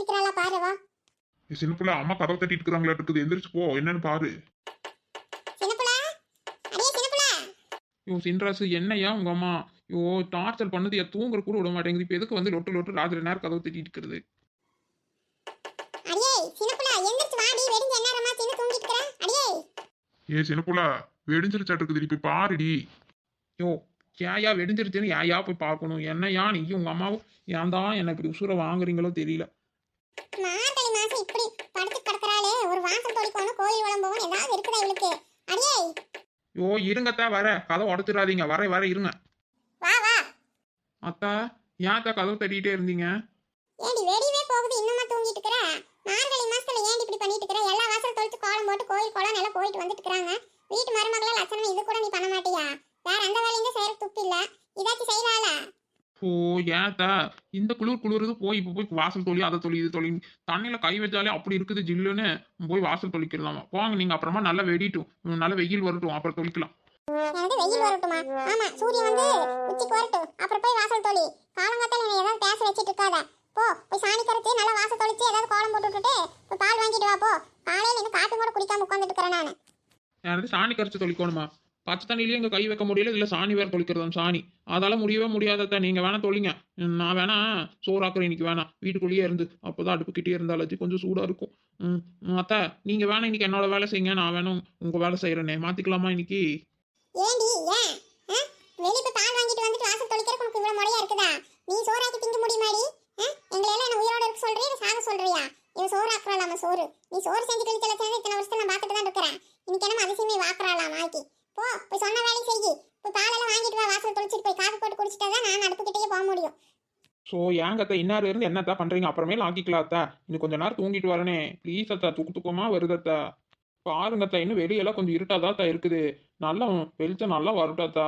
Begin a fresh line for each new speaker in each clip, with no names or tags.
எந்திரிக்கிறாளா பாரு வா.
சின்னப்புல அம்மா கதவை தட்டிட்டு இருக்கிறாங்களா இருக்குது எந்திரிச்சு போ என்னன்னு பாரு.
ஐயோ சின்ராசு என்னையா உங்க அம்மா? ஐயோ டார்ச்சர் பண்ணது என் தூங்குற கூட விட மாட்டேங்குது. இப்போ எதுக்கு வந்து லொட்டு லொட்டு ராத்திரி நேரம் கதவு தட்டிட்டு இருக்கிறது?
ஏ சின்னப்புல வெடிஞ்சிருச்சாட்டு இருக்குது போய் பாருடி.
ஐயோ ஏயா வெடிஞ்சிருச்சுன்னு ஏயா போய் பார்க்கணும்? என்னையா நீயும் உங்க அம்மாவும் ஏன் தான் என்ன இப்படி உசுர வாங்குறீங்களோ தெரியல.
மார்கழி மாசம் இப்படி படுத்து கிடக்குறாளே ஒரு வாசல் தொளிக்கணும் கோயில் வளம் போகணும் ஏதாவது இருக்குதா இவளுக்கு? அடியே!
ஐயோ இருங்கத்தா வர. கதவை உடச்சிடாதீங்க. வர வர இருங்க.
வா வா.
அத்தா ஏன்க்கா கதவு தட்டிக்கிட்டே இருந்தீங்க?
ஏண்டி வெடிவே போகுது. இன்னுமா தூங்கிட்டு இருக்கிற? மார்கழி மாசத்துல ஏண்டி இப்படி பண்ணிட்டு இருக்கிற? எல்லா வாசல் தொளிச்சு கோலம் போட்டு கோயில் குளம் எல்லாம் போயிட்டு வந்துட்டு இருக்காங்க வீட்டு மருமகள லட்சணம் இது கூட நீ பண்ண மாட்டியா? வேற எந்த வேலையும் செய்யற துப்பு இல்ல. இதாச்சும் செய்யலால
ஓ ஏத்தா இந்த குளிர் குளிருது போய் இப்போ போய் வாசல் தொழி அதை தொழி இது தொழி தண்ணியில கை வச்சாலே அப்படி இருக்குது ஜில்லுன்னு போய் வாசல் தொளிக்கிறதாமா. போங்க நீங்க அப்புறமா நல்லா வெடிட்டும். நல்ல வெயில் வரட்டும் அப்புறம் தொளிக்கலாம்.
எனக்கு வெயில் வரட்டுமா ஆமா சூரியன் வந்து உச்சிக்கு வரட்டும். அப்புறம் போய் வாசல் தொளி காலங்காத்தால நீ ஏதாவது பேச வச்சிட்டு இருக்காத. போ போய் சாணி கரைச்சி நல்லா வாசல் தொளிச்சு ஏதாவது கோலம் போட்டு விட்டுட்டு பால் வாங்கிட்டு வா போ. காலையில இன்னும் காப்பி கூட குடிக்காம உட்காந்துட்டு இருக்கிறேன் நான்.
யாராவது சாணி கரைச்சு தொளிக்கணுமா? பச்சை தண்ணியிலேயே இங்கே கை வைக்க முடியல இதில் சாணி வேற தொளிக்கிறதாம் சாணி. அதால முடியவே முடியாதத்த நீங்கள் வேணா தொழிங்க நான் வேணா சோறாக்குறேன் இன்னைக்கு வேணாம். வீட்டுக்குள்ளேயே இருந்து. அப்போதான் அடுப்புக்கிட்டே இருந்தாலாச்சு கொஞ்சம் சூடாக இருக்கும். ம் ம், அத்தை நீங்கள் வேணா இன்னைக்கு என்னோட வேலை செய்யுங்க நான் வேணும் உங்கள் வேலை செய்கிறேனே மாற்றிக்கலாமா இன்னைக்கு?
ஏண்டி ஏன்? ஆ? வெளிய போய் பால் வாங்கிட்டு வந்துட்டு வாசல் தொளிக்கிறதுக்கு உனக்கு இவ்வளவு முறையா இருக்குதா? நீ சோறாக்கி திங்க முடியுமாடி? ஆ? எங்களை எல்லாம் என்ன உயிரோட இருக்க சொல்றியா இல்ல சாக சொல்றியா? இவ சோறு ஆக்குறாளாம சோறு. நீ சோறு செஞ்சு கழிச்சல சேர்ந்து இத்தனை வருஷத்துல நான் பார்த்துட்டு தான் இருக்கிறேன். இன்னைக்கு என்ன அதிசயமே வாக்குறாளாம் ஆக்கி போ போய் சொன்ன வேலையை செய்யி போய் பாலெல்லாம் வாங்கிட்டு வா வாசல் தொளிச்சிட்டு போய் காஃபி போட்டு குடிச்சிட்டா தான் நான் அடுப்புக்கிட்டே போக முடியும்
ஏங்கத்த இன்னார் இருந்து என்னத்தா பண்ணுறீங்க அப்புறமே ஆக்கிக்கலாம் இன்னும் கொஞ்ச நேரம் தூங்கிட்டு வரனே. ப்ளீஸ் அத்தா தூக்கு தூக்கமா வருது அத்தா. இன்னும் வெளியெல்லாம் கொஞ்சம் இருட்டாதான் இருக்குது. நல்லா வெளிச்சம் நல்லா வருட்டாத்தா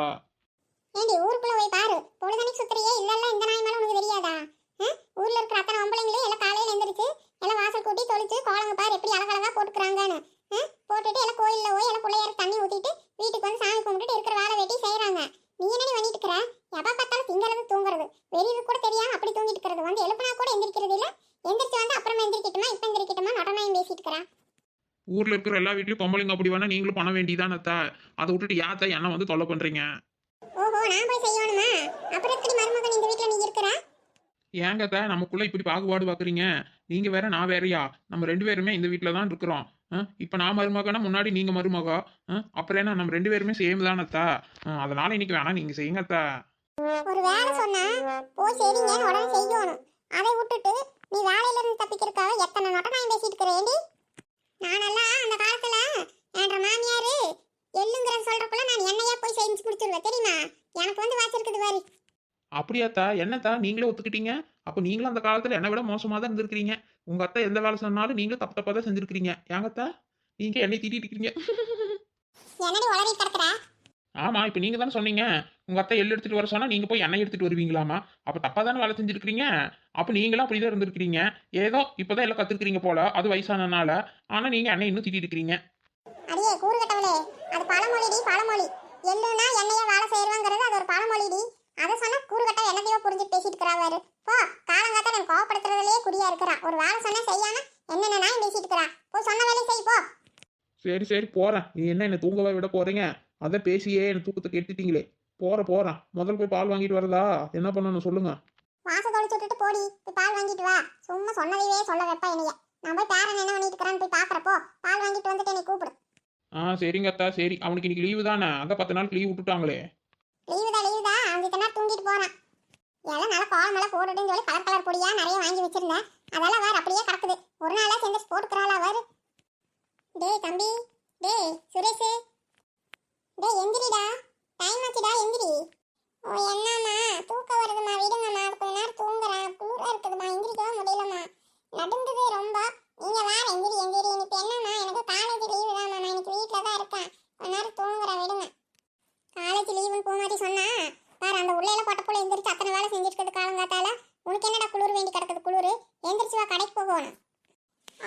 ஏண்டி ஊருக்குள்ள போய் பாரு. பொழுதனைக்கு சுத்துறியே? இல்லல்ல இந்த நாய் மேல உனக்கு தெரியாதா ஆ? ஊர்ல இருக்கிற அத்தனை ஆம்பளைங்களே எல்லாம் காலையில எந்திரிச்சு எல்லாம் வாசல் கூட்டி தொளிச்சு கோலங்க பாரு எப்படி அழகழகா போட்டுக்கிறாங்கன்னு ஆ? போட்டுட்டு எல்லாம் கோயில்ல போய் எல்லாம் பிள்ளையாருக்கு தண்ணி ஊத்திட்டு வீட்டுக்கு வந்து சாமி கும்பிட்டுட்டு இருக்கிற வேலை வெட்டி செய்யறாங்க நீ என்னடி பண்ணிட்டு இருக்கிற எப்ப பார்த்தாலும் திங்கிறது தூங்குறது வெளியே கூட தெரியாம அப்படி தூங்கிட்டு இருக்கிறது வந்து எழுப்புனா கூட எந்திரிக்கிறது இல்ல எந்திரிச்சு வந்து அப்புறமா எந்திரிக்கட்டுமா இப்ப எந்திரிக்கட்டுமா நடனாயும் பேசிட்டு இருக்கிறா
ஊர்ல இருக்கிற எல்லா வீட்லயும் பொம்பளைங்க அப்படி வேணா நீங்களும் பண்ண வேண்டியதானே அத்தா? அதை விட்டுட்டு யாத்தா என்ன வந்து தொல்லை பண்றீங்க?
ஓஹோ நான் போய் செய்யணுமா? அப்புறம் எப்படி மருமகன் இந்த வீட்டுல நீ இருக்கிற?
ஏங்க அத்தா நமக்குள்ள இப்படி பாகுபாடு பாக்குறீங்க? நீங்க வேற நான் வேறயா? நம்ம ரெண்டு பேருமே இந்த வீட்டில தான் இருக்கிறோம். இப்போ நான் மருமகனா முன்னாடி நீங்க மருமகா? அப்புறம் என்ன நம்ம ரெண்டு பேருமே சேம் தானே ஆ, அதனால இன்னைக்கு வேணா நீங்க செய்யுங்க அத்தா.
ஒரு வேலை சொன்னா போய் சரிங்கன்னு உடனே செய்யணும். அதை விட்டுட்டு நீ வேலையில இருந்து தப்பிக்கிறதுக்காக எத்தனை நொட்டை நான் பேசிட்டு இருக்கிறேன்டி நானெல்லாம் அந்த காலத்துல என்ற மாமியாரு எள்ளுங்கிற சொல்றப்பல நான் என்னையே போய் செஞ்சு முடிச்சிருவேன் தெரியுமா? எனக்கு வந்து வாச்சிருக்குது பாரு.
அப்படியாத்தா? என்னத்தா? நீங்களே ஒத்துக்கிட்டீங்க? அப்போ நீங்களும் அந்த காலத்துல என்னை விட மோசமா தான் இருந்திருக்கிறீங்க. உங்க அத்தை எந்த வேலை சொன்னாலும் நீங்களும் தப்பு தப்பா தான் செஞ்சிருக்கிறீங்க. ஏங்கத்தா? நீங்க என்னை திட்டிட்டு இருக்கீங்க.
என்னடி உளறி கிடக்குற?
ஆமா இப்போ நீங்க தானே சொன்னீங்க. உங்க அத்தை எள்ளு எடுத்துட்டு வர சொன்னா நீங்க போய் எண்ணெய் எடுத்துட்டு வருவீங்களாமா அப்ப தப்பா தானே வேலை செஞ்சிருக்கீங்க அப்ப நீங்களும் அப்படிதான் இருந்திருக்கிறீங்க? ஏதோ இப்பதான் எல்லாம் கத்துக்கிறீங்க போல அது வயசானனால. ஆனா நீங்க எண்ணெய் இன்னும் திட்டிட்டு இருக்கிறீங்க.
அடியே கூறு கட்டவளே அது பழமொழிடி பழமொழி. எள்ளுனா என்னையே வேலை செய்யறவாங்கிறது அது ஒரு பழமொழிடி. அதை சொன்னா கூறு கட்ட என்னத்தையோ புரிஞ்சு பேசிட்டு இருக்கிறா பாரு போ காலங்காத்த நான் கோவப்படுத்துறதுலயே குறியா இருக்கிறா. ஒரு வேலை சொன்னா செய்யாம என்னென்ன நான் பேசிட்டு இருக்கிறா. போய் சொன்ன வேலையை செய் போ.
சரி சரி போறேன். நீ என்ன என்ன தூங்கவே விட போறீங்க? அதை பேசியே என் தூக்கத்தை கெடுத்துட்டீங்களே. போறேன் போறேன் முதல்ல போய் பால் வாங்கிட்டு வரதா என்ன பண்ணணும் சொல்லுங்க.
வாச தொலைச்சு விட்டுட்டு போடி. போய் பால் வாங்கிட்டு வா. சும்மா சொன்னதையே சொல்ல வைப்பா என்னைய. நான் போய் பேரன் என்ன பண்ணிட்டு இருக்கிறான்னு போய் பாக்குறப்போ பால் வாங்கிட்டு வந்துட்டு என்னை கூப்பிடு.
ஆ சரிங்க அத்தா சரி. அவனுக்கு இன்னைக்கு லீவு தானே. அதான் பத்து நாள் லீவ் விட்டுட்டாங்களே.
லீவு தான் லீவு தான். அவங்க இத்தனை நேரம் தூங்கிட்டு போறான். எல்லாம் நல்லா கோலம் எல்லாம் போட்டுட்டுன்னு சொல்லி கலர் கலர் பொடியா நிறைய வாங்கி வச்சிருந்தேன் அதெல்லாம் வேற அப்படியே கிடக்குது. ஒரு நாளா சேர்ந்து போட்டுக்கிறாளா வேறு டேய் தம்பி. டேய் சுரேஷ். டேய் எந்திரிடா. டைம் ஆச்சுடா எந்திரி. ஓ என்னம்மா? தூக்கம் வருதுமா விடுங்கம்மா. கொஞ்ச நேரம் தூங்குறேன். குளிரா இருக்குதுமா எந்திரிக்கவே முடியலம்மா. நடந்ததே ரொம்ப. நீங்க வேற எந்திரி எந்திரி இன்னைக்கு என்னம்மா எனக்கு காலேஜ் லீவு தான்மா நான் இன்னைக்கு வீட்டில் தான் இருக்கேன் கொஞ்ச நேரம் தூங்குறேன் விடுங்க காலேஜ் லீவுன்னு போக மாதிரி சொன்னா பாரு அந்த உள்ளையில பொட்ட புள்ள எந்திரிச்சு அத்தனை வேலை செஞ்சிருக்கிறது காலங்காத்தால உனக்கு என்னடா குளிர் வேண்டி கிடக்குது குளிர் எந்திரிச்சு வா கடைக்கு போகணும்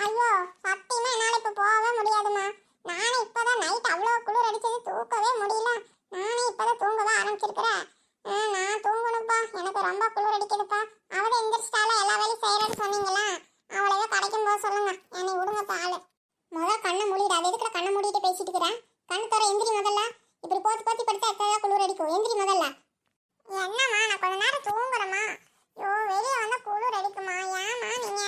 ஐயோ சத்தியமா என்னால இப்ப போகவே முடியாதுமா நானே இப்பதான் நைட் அவ்வளோ குளிர் அடிச்சது தூக்கவே முடியல நானே இப்பதான் தூங்கவே ஆரம்பிச்சிருக்கிறேன் ஆ, நான் தூங்கணும்ப்பா எனக்கு ரொம்ப குளிர் அடிக்குதுப்பா அவளை எந்திரிச்சிட்டால எல்லா வேலையும் செய்யறேன்னு சொன்னீங்களா அவளை ஏதோ கடைக்கும் போக சொல்லுங்க என்னை விடுங்கப்பா ஆளு முதல்ல கண்ணை மூடிடு அது எதுக்குள்ள கண்ணை மூடிட்டு பேசிட்டு இருக்கிறேன் கண்ணு தர எந்திரி முதல்ல இப்படி போத்தி போத்தி படுத்தா எத்தனை குளிர் அடிக்கும் எந்திரி முதல்ல என்னம்மா நான் கொஞ்ச நேரம் தூங்குறேம்மா ஐயோ வெளியே வந்தா குளிர் அடிக்குமா ஏம்மா நீங்க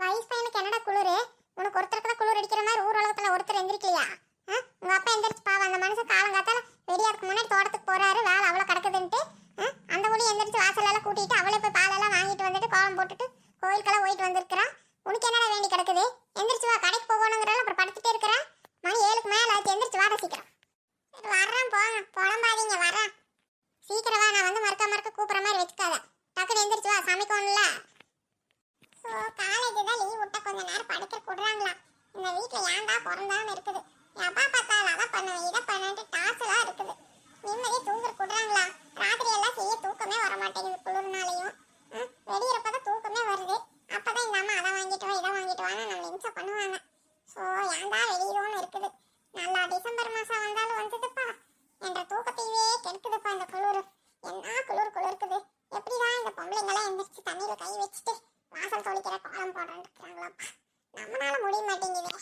வயசு பையனுக்கு என்னடா குளிர் உனக்கு ஒருத்தருக்கு தான் குளிர் அடிக்கிற மாதிரி ஊர் உலகத்துல ஒருத்தர் எந்திரிக்கலையா ஆ? உங்க அப்பா எந்திரிச்சு பாவம் அந்த மனுஷன் காலங்காத்தால வெடியாதுக்கு முன்னாடி தோட்டத்துக்கு போறாரு வேலை அவ்வளோ கிடக்குதுன்ட்டு ஆ? அந்த ஒளி எந்திரிச்சு வாசல் எல்லாம் கூட்டிட்டு அவளே போய் பாலெல்லாம் வாங்கிட்டு வந்துட்டு கோலம் போட்டுட்டு கோயிலுக்கெல்லாம் போயிட்டு வந்திருக்கிறா. உனக்கு என்னடா வேண்டி கிடக்குது? எந்திரிச்சு வா கடைக்கு போகணுங்கிறால அப்புறம் படுத்துட்டே இருக்கிறா மணி ஏழுக்கு மேல ஆச்சு எந்திரிச்சு வாடா சீக்கிரம் சரி, வர்றேன் போங்க புலம்பாதீங்க வரேன் சீக்கிரம் வா நான் வந்து மறக்க மறக்க கூப்பிட்ற மாதிரி வச்சுக்காத டக்குனு எந்திரிச்சு வா சமைக்கணும்ல ஸோ காலேஜ் தான் லீவ் விட்டா கொஞ்ச நேரம் படுக்க விடுறாங்களா இந்த வீட்டில் ஏன்டா பிறந்தான்னு இருக்குது எப்பா பார்த்தாலும் அதை பண்ணுவேன் இதை பண்ணிட்டு டாஸ்லாம் இருக்குது நிம்மதியாக தூங்குற விடுறாங்களா ராத்திரி எல்லாம் செய்ய தூக்கமே வர மாட்டேங்குது குளிர்னாலையும் வெடிக்கிறப்ப தான் தூக்கமே வருது அப்பதான் இந்த அம்மா அதை வாங்கிட்டு வா இதை வாங்கிட்டு வான்னு நம்ம இம்சை பண்ணுவாங்க ஸோ ஏன்டா வெளியிடவும் இருக்குது நல்லா டிசம்பர் மாதம் வந்தாலும் வந்ததுப்பா என்ற தூக்கத்தையே கெடுக்குதுப்பா இந்த குளிர் என்ன குளிர் குளிர்க்குது எப்படிதான் இந்த பொம்பளைங்கெல்லாம் எந்திரிச்சு தண்ணியில் கை வச்சுட்டு வாசல் தொளிக்கிற கோலம் போடுறேன்னு இருக்கிறாங்களாப்பா நம்மளால முடிய மாட்டேங்குது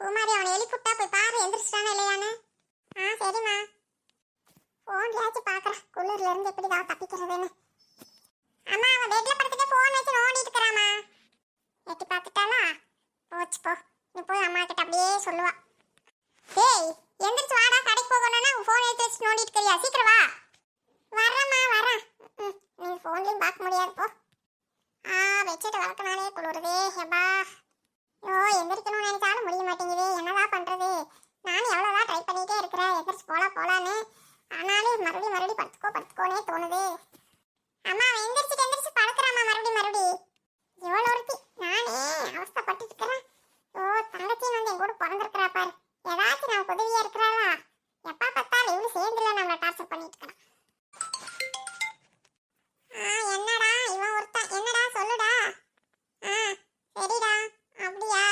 பூமாரி அவனை எழுப்பிட்டா போய் பாரு எந்திரிச்சிட்டானா இல்லையான்னு ஆ சரிம்மா ஃபோன்லயாச்சும் பார்க்குறேன் குளிர்ல இருந்து எப்படி தான் தப்பிக்கிறதுன்னு. அம்மா அவன் பெட்ல படுத்துட்டு ஃபோன் வச்சு நோண்டிட்டு இருக்கிறாமா எட்டி பார்த்துட்டாளா? போச்சு போ. நீ போய் அம்மா கிட்ட அப்படியே சொல்லுவா. டேய் எந்திரிச்சு வாடா கடைக்கு போகணும்னா ஃபோன் எடுத்து வச்சு நோண்டிட்டு இருக்கிறியா? சீக்கிரம் வா. வரேம்மா வரேன் ம், நீ ஃபோன்லையும் பார்க்க முடியாது போ. ஆ பெட்ஷீட் வளர்க்கனாலே குளிருதே ஹெபா ஐயோ எந்திரிக்கணும்னு நினைச்சாலும் முடிய மாட்டேங்குது. என்னதான் பண்றது? நானும் எவ்வளோதான் ட்ரை பண்ணிட்டே இருக்கிறேன். எந்திரிச்சு போல போலான்னு ஆனாலும் மறுபடியும் மறுபடியும் படுத்துக்கோ படுத்துக்கோனே தோணுது அம்மா அவன் எந்திரிச்சிட்டு எந்திரிச்சு படுக்கிறாமா மறுபடியும் மறுபடியும் இவ்வளோ ஒருத்தி நானே அவஸ்தைப்பட்டு இருக்கிறேன் ஓ தங்கச்சியும் வந்து என் கூட பிறந்திருக்கிறா பாரு ஏதாச்சும் நமக்கு உதவியா இருக்கிறாளா எப்பா பார்த்தாலும் இவனு சேர்ந்துல நம்மளை டார்ச்சர் பண்ணிட்டு இருக்கிறான் ஆ என்னடா இவன் ஒருத்தன் என்னடா சொல்லுடா ஆ சரிடா அப்படியா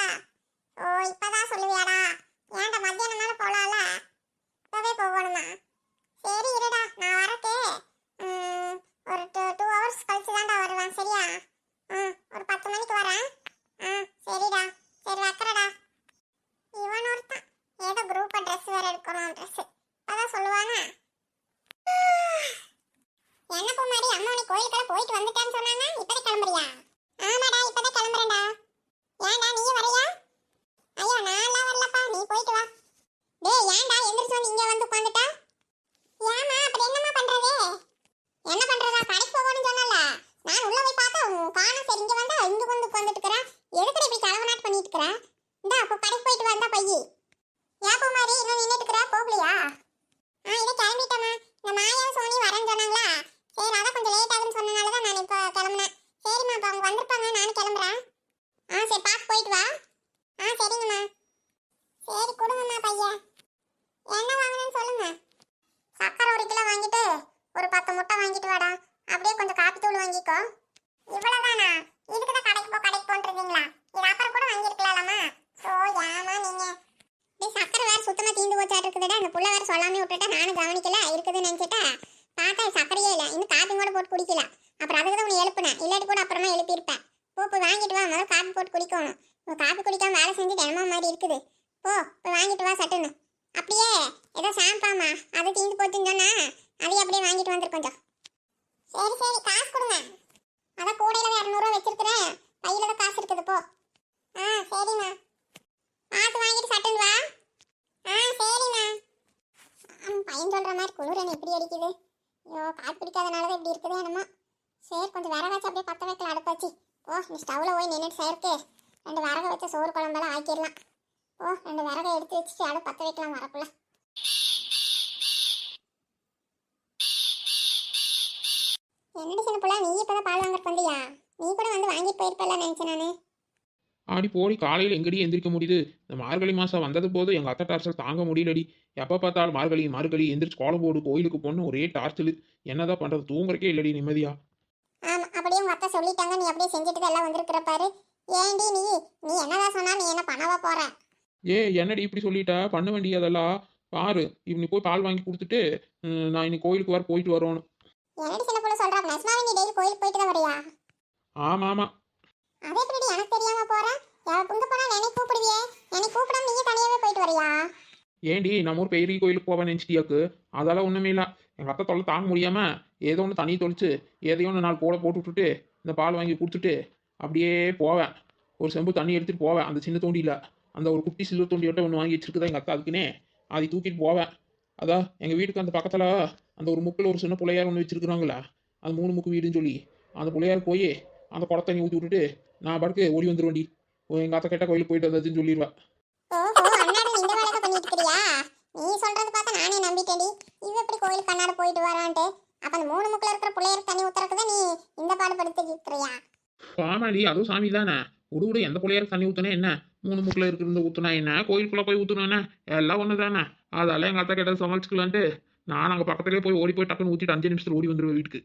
ஓ இப்பதான் சொல்லுவியாடா ஏன்டா மத்தியானம் மேல போலாம்ல இப்பவே போகணுமா சரி இருடா நான் வரட்டு ம், ஒரு டூ டூ ஹவர்ஸ் கழிச்சு தான்டா வருவேன் சரியா ம் ஒரு பத்து மணிக்கு வரேன் ஆ சரிடா சரி வைக்கிறடா இவன் ஒருத்தன் ஏதோ குரூப்பா ட்ரெஸ் வேற எடுக்கணும் ட்ரெஸ் இப்பதான் சொல்லுவானா என்ன பூமாரி அம்மா உனக்கு கோயிலுக்கெல்லாம் போயிட்டு வந்துட்டான்னு சொன்னாங்க இப்பதான் கிளம்புறியா ஆமாடா இப்பதான் கிளம்புறேன்டா ஏன்டா நீ வரையா ஐயோ நான்லாம் வரலப்பா நீ போயிட்டு வா டேய் ஏன்டா எந்திரிச்சு வந்து இங்க வந்து உட்காந்துட்டா ஏமா அப்படி என்னம்மா பண்றது என்ன பண்றதா கடைக்கு போகணும்னு சொன்னல நான் உள்ள போய் பார்த்தா உன் காணோம் சரி இங்க வந்தா இங்க வந்து உட்காந்துட்டு இருக்கிறேன் எதுக்கு இப்படி கலவனாட் பண்ணிட்டு இருக்கிறேன் இந்தா அப்போ கடைக்கு போயிட்டு வந்தா பையி ஏன் பூமாரி இன்னும் நின்னுட்டு இருக்கிற போகலையா ஆ இதை கிளம்பிட்டேம்மா இந்த மாயாவும் சோனி வரேன்னு சொன்னாங்களா சரி அதான் கொஞ்சம் லேட் ஆகுதுன்னு சொன்னனால தான் நான் இப்போ கிளம்புனேன் சரிம்மா அப்போ அவங்க வந்திருப்பாங்க நானும் கிளம்புறேன் ஆ சரி பார்த்து போயிட்டு வா. ஆ சரிங்கம்மா. சரி கொடுங்கம்மா பையன் என்ன வாங்கணும்னு சொல்லுங்க. சக்கரை ஒரு கிலோ வாங்கிட்டு ஒரு பத்து முட்டை வாங்கிட்டு வாடா. அப்படியே கொஞ்சம் காப்பி தூள் வாங்கிக்கோ. இவ்வளவுதானா? இதுக்கு தான் கடைக்கு போ கடைக்கு போன்றீங்களா இது அப்புறம் கூட வாங்கியிருக்கலாமா ஸோ ஏமா நீங்க. சக்கரை வேற சுத்தமாக தீந்து போச்சாட்டு இருக்குதுடா. அந்த புள்ள வேற சொல்லாம விட்டுட்டா நானும் கவனிக்கல. இருக்குதுன்னு நினச்சிட்டா. பார்த்தா சக்கரையே இல்லை. இன்னும் காப்பி கூட போட்டு குடிக்கல. அப்புறம் அதுக்கு தான் உன்னை எழுப்புனேன். இல்லாட்டி கூட போய் வாங்கிட்டு வா. முதல்ல காப்பி போட்டு குடிக்கணும். இப்போ காப்பி குடிக்காம வேலை செஞ்சு தினமா மாதிரி இருக்குது. போ போய் வாங்கிட்டு வா சட்டுன்னு. அப்படியே ஏதோ ஷாம்பாமா அது தீந்து போச்சுன்னு சொன்னா அதையும் அப்படியே வாங்கிட்டு வந்துரு கொஞ்சம். சரி சரி காசு கொடுங்க. அதான் கூடையில இரநூறுவா வச்சிருக்கிறேன். பையில தான் காசு இருக்குது போ. ஆ சரிம்மா. பார்த்து வாங்கிட்டு சட்டுன்னு வா. ஆ சரிம்மா. பையன் சொல்ற மாதிரி குளிர் என்ன எப்படி அடிக்குது. ஐயோ காற்று பிடிக்காதனால தான் இப்படி இருக்குது என்னமோ. சரி கொஞ்சம் வேற அப்படியே பற்ற வைக்கலாம் அடுப்பாச்சு ஓ நீ ஸ்டவ்வில் போய் நின்றுட்டு சேர்க்கு ரெண்டு விறகு வச்ச சோறு குழம்பெல்லாம் ஆக்கிடலாம். ஓ ரெண்டு விறகை எடுத்து வச்சுட்டு அடுப்பு பற்ற வைக்கலாம் வரக்குள்ள என்னடி சின்ன புள்ள நீ இப்பதான் பால் வாங்கிட்டு வந்தியா? நீ கூட வந்து வாங்கிட்டு போயிருப்பல நினைச்சேன் நானு.
ஆடி போடி காலையில் எங்கடி எந்திரிக்க முடியுது? இந்த மார்கழி மாதம் வந்தது போது எங்கள் அத்தை டார்ச்சல் தாங்க முடியலடி. எப்போ பார்த்தாலும் மார்கழி மார்கழி எந்திரிச்சு கோலம் போடு கோயிலுக்கு போகணும் ஒரே டார்ச்சல் என்னதான் பண்ணுறது தூங்குறக்கே இல்லடி நிம்மதியா.
சொல்லிட்டாங்க. நீ அப்படியே செஞ்சுட்டு எல்லாம் வந்திருக்கிற பாரு. ஏண்டி நீ? நீ என்னதான் சொன்னா நீ என்ன பண்ணவா போற?
ஏ என்னடி இப்படி சொல்லிட்ட? பண்ண வேண்டியதெல்லாம் பாரு. இவனி போய் பால் வாங்கி கொடுத்துட்டு நான் இன்னைக்கு கோயிலுக்கு வர போயிட்டு வரணும்.
என்னடி சின்ன புள்ள சொல்றா? நெசமாவே நீ டெய்லி கோயிலுக்கு போயிட்டு தான் வரியா?
ஆமா ஆமா
அதே எப்படி எனக்கு தெரியாம போற? உங்க போனா என்னை கூப்பிடுவியே? என்னை கூப்பிடாம நீங்க தனியாவே போயிட்டு வரியா?
ஏண்டி நம்ம ஊர் பெரிய கோயிலுக்கு போவேன் நினச்சிட்டியாக்கு? அதெல்லாம் ஒன்றுமே இல்லை. எங்கள் அத்தை தொல்லை தாங்க முடியாமல் ஏதோ ஒன்று தண்ணி தொளிச்சு எதையோ ஒன்று நாலு கூட போட்டு விட்டுட்டு இந்த பால் வாங்கி கொடுத்துட்டு அப்படியே போவேன். ஒரு செம்பு தண்ணி எடுத்துகிட்டு போவேன். அந்த சின்ன தூண்டியில். அந்த ஒரு குட்டி சில்வர் தோண்டியோட்ட ஒன்று வாங்கி வச்சிருக்குதா எங்கள் அக்கா அதுக்குன்னே அதை தூக்கிட்டு போவேன். அதான் எங்கள் வீட்டுக்கு அந்த பக்கத்தில் அந்த ஒரு முக்கில் ஒரு சின்ன பிள்ளையார் ஒன்று வச்சிருக்குறாங்களே அந்த மூணு முக்கு வீடுன்னு சொல்லி. அந்த பிள்ளையார் போய் அந்த குடத்தை தண்ணி ஊற்றி விட்டுட்டு நான் படுக்க ஓடி வந்துருவேன்டி. எங்கள் அத்தை கேட்டால் கோயிலுக்கு போயிட்டு வந்ததுன்னு சொல்லிடுவேன்
நீ சொல்றது பார்த்தா நானே நம்பிட்டேன்டி. இவ எப்படி கோயிலுக்கு கண்ணாட போயிட்டு வரான்ட்டு. அப்ப அந்த மூணு முக்கில் இருக்கிற பிள்ளையருக்கு தண்ணி ஊத்துறதுக்கு நீ இந்த பாடுபடுத்திட்டு இருக்கிறியா
ஆமாடி அதுவும் சாமி தானே. விடு விடு எந்த பிள்ளையாருக்கு தண்ணி ஊத்துனா என்ன? மூணு முக்கில் இருக்கிறது ஊத்துனா என்ன? கோயிலுக்குள்ள போய் ஊத்துனா எல்லாம் ஒன்று தானே. அதெல்லாம் எங்கள் அத்தை கிட்ட சமாளிச்சுக்கலான்ட்டு நான் அங்கே பக்கத்துலேயே போய் ஓடி போய் டக்குன்னு ஊற்றிட்டு அஞ்சு நிமிஷத்தில் ஓடி வந்துடுவேன் வீட்டுக்கு.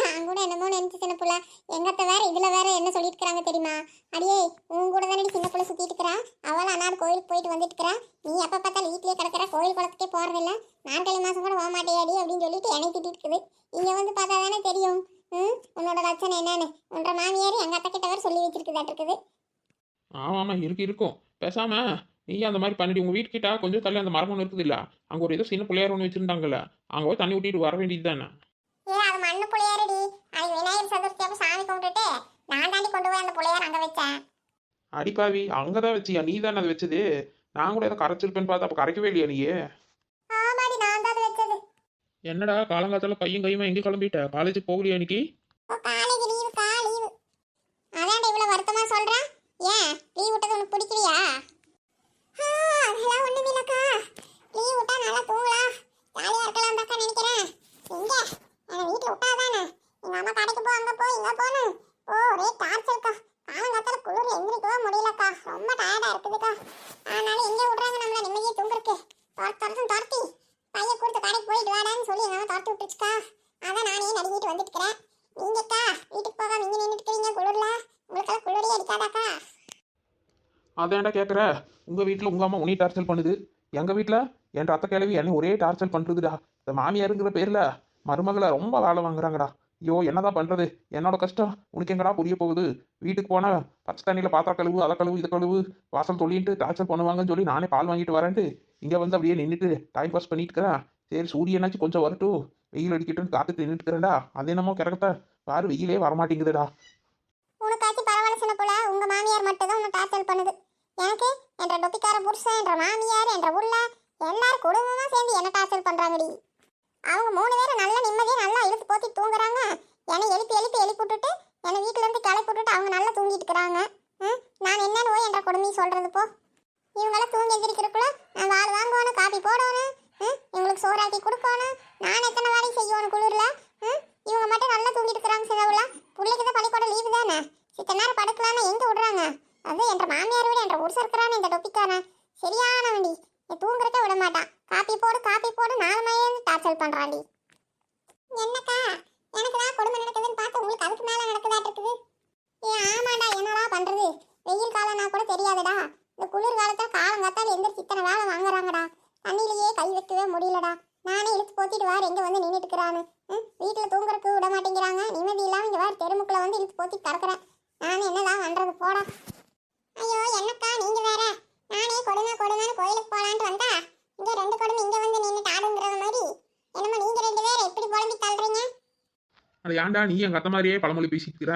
நான் கூட என்னமோ நினைச்சு சின்ன புள்ள எங்கத்த வேற இதுல வேற என்ன சொல்லிட்டு இருக்காங்க தெரியுமா? அடியே உன் கூட தானே சின்ன புள்ள சுத்திட்டு இருக்கிறா அவள் அண்ணாடு கோயிலுக்கு போயிட்டு வந்துட்டு இருக்கிறா நீ எப்ப பார்த்தாலும் வீட்லயே கிடக்குற கோயில் குளத்துக்கே போறதில்ல நான்கு மாசம் கூட போக மாட்டேயாடி அப்படின்னு சொல்லிட்டு என்னை திட்டிட்டு இருக்குது இங்க வந்து பார்த்தா தானே தெரியும் ம் உன்னோட லட்சணம் என்னன்னு உன்ற மாமியார் எங்க அத்தை கிட்ட வேற சொல்லி வச்சிருக்குதாட்டு இருக்குது
ஆமாம் ஆமாம் இருக்கு இருக்கும். பேசாம நீ அந்த மாதிரி பண்ணிட்டு உங்கள் வீட்டுக்கிட்ட கொஞ்சம் தள்ளி அந்த மரம் ஒன்று இருக்குது இல்லை? அங்கே ஒரு ஏதோ சின்ன பிள்ளையார் ஒன்று வச்சுருந்தாங்கல்ல. அங்கே போய் தண்ணி ஊற்றிட்டு வர வேண்டியது தானே?
ஏ அது மண்ணு புள்ளையாரடி. அது விநாயகர் சதுர்த்தி அப்ப சாமி கும்பிட்டுட்டு நான் தாண்டி கொண்டு போய் அந்த புள்ளையார் அங்க வச்சேன்.
அடிப்பாவி அங்கே தான் வச்சியா? நீ தானே அதை வச்சது? நான் கூட ஏதோ கரைச்சிருப்பேன்னு பார்த்தா அப்போ கரைக்கவே இல்லையா நீ
ஆமாடி நான் தான் அது வச்சது.
என்னடா காலங்காத்தால கையும் கையுமா எங்கே கிளம்பிட்ட? காலேஜுக்கு போகலையா இன்னைக்கு
ஓ காலேஜ் லீவுக்கா லீவு அதான்டா இவ்வளவு வருத்தமா சொல்றேன் ஏன் லீவ் விட்டது உனக்கு பிடிக்கலையா ஆ, அதெல்லாம் ஒண்ணுமில்லக்கா லீவ் விட்டா நல்லா தூங்கலாம் ஜாலியா இருக்கலாம் தாக்கா நினைக்கிறேன் எங்க என்ன வீட்டுல விட்டாதானே எங்க அம்மா கடைக்கு போ அங்க போ இங்க போகணும் ஓ ஒரே டார்ச்சர்க்கா காலங்காத்தால குளிர் எந்திரிக்கவே முடியலக்கா. ரொம்ப டயர்டா இருக்குதுக்கா. அதனால எங்க விடுறாங்க நம்மள? நிம்மதியா தூங்குறதுக்கு. துரத்து துரத்தும் துரத்தி. பையன் கொடுத்து கடைக்கு போயிட்டு வாடான்னு சொல்லி எங்க அம்மா துரத்து விட்டுருச்சுக்கா. அதான் நானே நடுங்கிட்டு வந்துட்டுக்கிறேன். நீங்கக்கா வீட்டுக்கு போகாம இங்க நின்றுட்டு குளிர்ல. உங்களுக்கெல்லாம் குளிரே அடிக்காதாக்கா?
அதான்டா கேட்குற உங்கள் வீட்டில் உங்கள் அம்மா உன்னை டார்ச்சல் பண்ணுது. எங்கள் வீட்டில் என் அத்தை கிழவி என்னை ஒரே டார்ச்சல் பண்ணுறதுடா இந்த மாமியாருங்கிற பேரில் மருமகளை ரொம்ப வேலை வாங்குறாங்கடா. ஐயோ என்னதான் பண்ணுறது என்னோட கஷ்டம். உனக்கு எங்கடா புரிய போகுது? வீட்டுக்கு போனால் பச்சை தண்ணியில் பாத்திரம் கழுவு அதை கழுவு இதை கழுவு வாசல் தொழின்ட்டு டார்ச்சர் பண்ணுவாங்கன்னு சொல்லி நானே பால் வாங்கிட்டு வரேன்ட்டு இங்கே வந்து அப்படியே நின்றுட்டு டைம் பாஸ் பண்ணிட்டு இருக்கிறேன். சரி சூரியனாச்சு கொஞ்சம் வரட்டும். வெயில் அடிக்கட்டும்னு காத்துட்டு நின்றுட்டு இருக்கிறேன்டா. அது என்னமோ கரெக்டா பாரு வெயிலே வரமாட்டேங்குதுடா.
உனக்காச்சும் பரவாயில்ல சின்ன போல உங்க மாமியார் மட்டும் தான் உன்னை டார்ச்சர் பண்ணுது. எனக்கு? என்ற டொப்பிக்கார புருஷன் என்ற மாமியார் என்ற உள்ள எல்லாரும் குடும்பமா சேர்ந்து என்ன டார்ச்சர் பண்றாங்கடி. அவங்க மூணு பேரும் நல்ல நிம்மதியாக நல்லா இழுத்து போத்தி தூங்குறாங்க. என்னை எழுப்பி எழுப்பி எழுப்பி விட்டுட்டு என்னை வீட்டிலேருந்து கிளப்பி விட்டுட்டு அவங்க நல்லா தூங்கிட்டு இருக்கிறாங்க. ம், நான் என்னன்னு ஓய் என்ற கொடுமையும் சொல்கிறது போ. இவங்களாம் தூங்கி எந்திரிக்கிறதுக்குள்ள நான் வாழ் வாங்குவானு காப்பி போடணும் ம், இவங்களுக்கு சோறாக்கி கொடுக்கணும் நான் எத்தனை வேலையும் செய்யணும் குளிரில் ம், இவங்க மட்டும் நல்லா தூங்கிட்டு இருக்கிறாங்க சின்னவுல பிள்ளைக்கு தான் பள்ளிக்கூடம் லீவு தானே? சித்த நேரம் படுக்கலாம்னு எங்கே விடுறாங்க? அது என்ற மாமியார் விட என்ற உருச இருக்கிறானே இந்த டொப்பிக்காரன் சரியான வண்டி. தூங்க தூங்குறக்க விட மாட்டான் காப்பி போடு காப்பி போடு நாலு ஹெல்ப் டார்ச்சர் என்னக்கா? எனக்கு தான் கொடுமை நடக்குதுன்னு பார்த்து உங்களுக்கு அதுக்கு மேல நடக்குதாட்டு இருக்குது. ஏ ஆமாடா என்னடா பண்றது? வெயில் காலம்னா கூட தெரியாதுடா. இந்த குளிர் காலத்துல காலங்காத்தால எந்திரிச்சு இத்தனை வேலை வாங்குறாங்கடா. தண்ணியிலேயே கை வைக்கவே முடியலடா. நானே இழுத்து போத்திட்டு வார் எங்க வந்து நின்றுட்டுக்கிறான்னு இருக்கிறானு வீட்டுல தூங்குறதுக்கு விட மாட்டேங்கிறாங்க. நிம்மதி இல்லாம இங்க வார் தெருமுக்கில் வந்து இழுத்து போத்தி கிடக்குறேன். நானும் என்னதான் பண்றது? போடா. ஐயோ என்னக்கா நீங்க வேற நானே கொடுமை கொடுமைன்னு கோயிலுக்கு போலான்ட்டு வந்தா இங்க ரெண்டு கொடுமை இங்க வந்து நின்னுட்டு ஆடுங்கிறது மாதிரி என்னமோ நீங்க ரெண்டு பேரும் எப்படி புலம்பி தள்ளுறீங்க
அது ஏன்டா நீ எங்க அத்த மாதிரியே பழமொழி பேசிட்டு இருக்கிற